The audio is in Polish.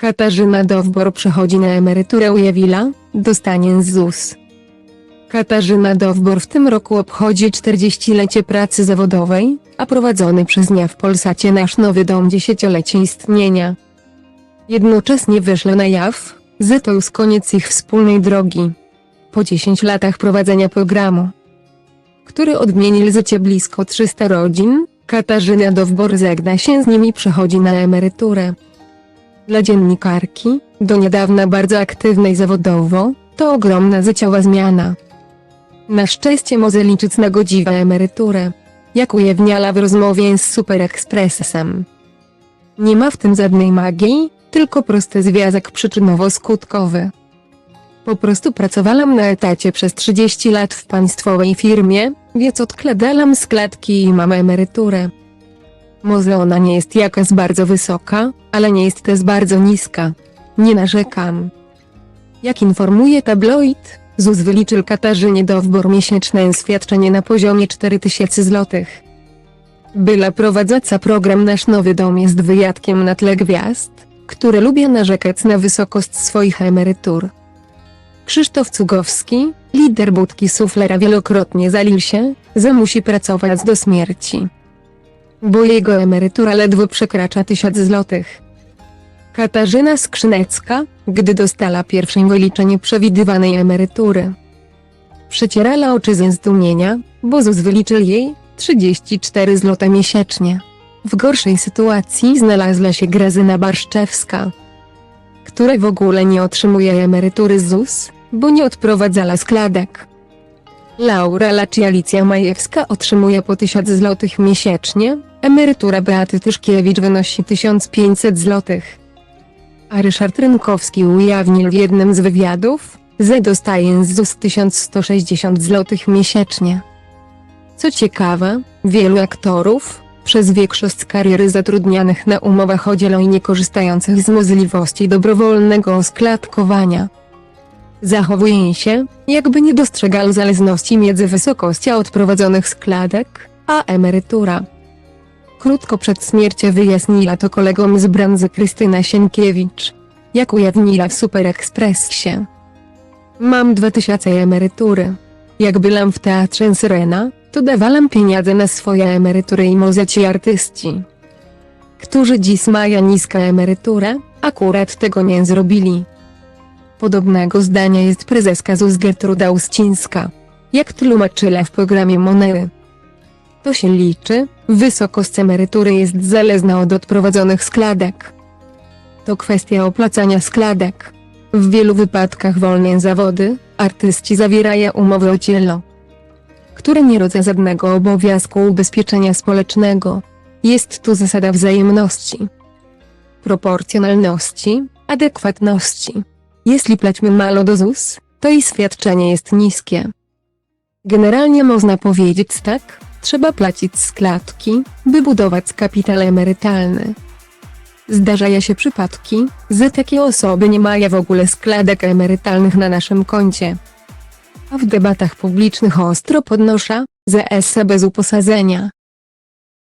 Katarzyna Dowbor przechodzi na emeryturę Ujawila, dostanie ZUS. Katarzyna Dowbor w tym roku obchodzi 40-lecie pracy zawodowej, a prowadzony przez nią w Polsacie nasz nowy dom dziesięciolecie istnienia. Jednocześnie wyszle na jaw, że to już koniec ich wspólnej drogi. Po 10 latach prowadzenia programu, który odmienił życie blisko 300 rodzin, Katarzyna Dowbor żegna się z nimi przechodzi na emeryturę. Dla dziennikarki, do niedawna bardzo aktywnej zawodowo, to ogromna życiowa zmiana. Na szczęście może liczyć na godziwą emeryturę, jak ujawniała w rozmowie z Super Expressem. Nie ma w tym żadnej magii, tylko prosty związek przyczynowo-skutkowy. Po prostu pracowałam na etacie przez 30 lat w państwowej firmie, więc odkładałam z klatki i mam emeryturę. Może ona nie jest jakaś bardzo wysoka, ale nie jest też bardzo niska. Nie narzekam. Jak informuje tabloid, ZUS wyliczył Katarzynie Dowbor miesięczne świadczenie na poziomie 4000 złotych. Byla prowadząca program Nasz Nowy Dom jest wyjadkiem na tle gwiazd, które lubią narzekać na wysokość swoich emerytur. Krzysztof Cugowski, lider budki suflera wielokrotnie zalił się, że musi pracować do śmierci. Bo jego emerytura ledwo przekracza 1000 złotych. Katarzyna Skrzynecka, gdy dostała pierwsze wyliczenie przewidywanej emerytury. Przecierała oczy ze zdumienia, bo ZUS wyliczył jej 34 zł miesięcznie. W gorszej sytuacji znalazła się Grażyna Barszczewska, która w ogóle nie otrzymuje emerytury z ZUS, bo nie odprowadzała składek. Laura Lacz i Alicja Majewska otrzymuje po 1000 zł miesięcznie, emerytura Beaty Tyszkiewicz wynosi 1500 zł. A Ryszard Rynkowski ujawnił w jednym z wywiadów, że dostaje z ZUS 1160 zł miesięcznie. Co ciekawe, wielu aktorów, przez większość kariery zatrudnianych na umowach o dzieło i niekorzystających z możliwości dobrowolnego składkowania, zachowuje się, jakby nie dostrzegal zależności między wysokością odprowadzonych składek, a emerytura. Krótko przed śmiercią wyjaśniła to kolegom z branży Krystyna Sienkiewicz, jak ujawniła w Super Expressie. Mam 2000 emerytury. Jak byłam w teatrze Syrena, to dawałam pieniądze na swoje emerytury i może ci artyści, którzy dziś mają niską emeryturę, akurat tego nie zrobili. Podobnego zdania jest prezeska ZUS Gertruda Uścińska, jak tłumaczyła w programie Money. To się liczy, wysokość emerytury jest zależna od odprowadzonych składek. To kwestia opłacania składek. W wielu wypadkach wolne zawody, artyści zawierają umowy o cielo, które nie rodzą żadnego obowiązku ubezpieczenia społecznego. Jest tu zasada wzajemności, proporcjonalności, adekwatności. Jeśli płaćmy mało do ZUS, to i świadczenie jest niskie. Generalnie można powiedzieć tak, trzeba płacić składki, by budować kapitał emerytalny. Zdarzają się przypadki, że takie osoby nie mają w ogóle składek emerytalnych na naszym koncie. A w debatach publicznych ostro podnosza, że ESE bez uposażenia,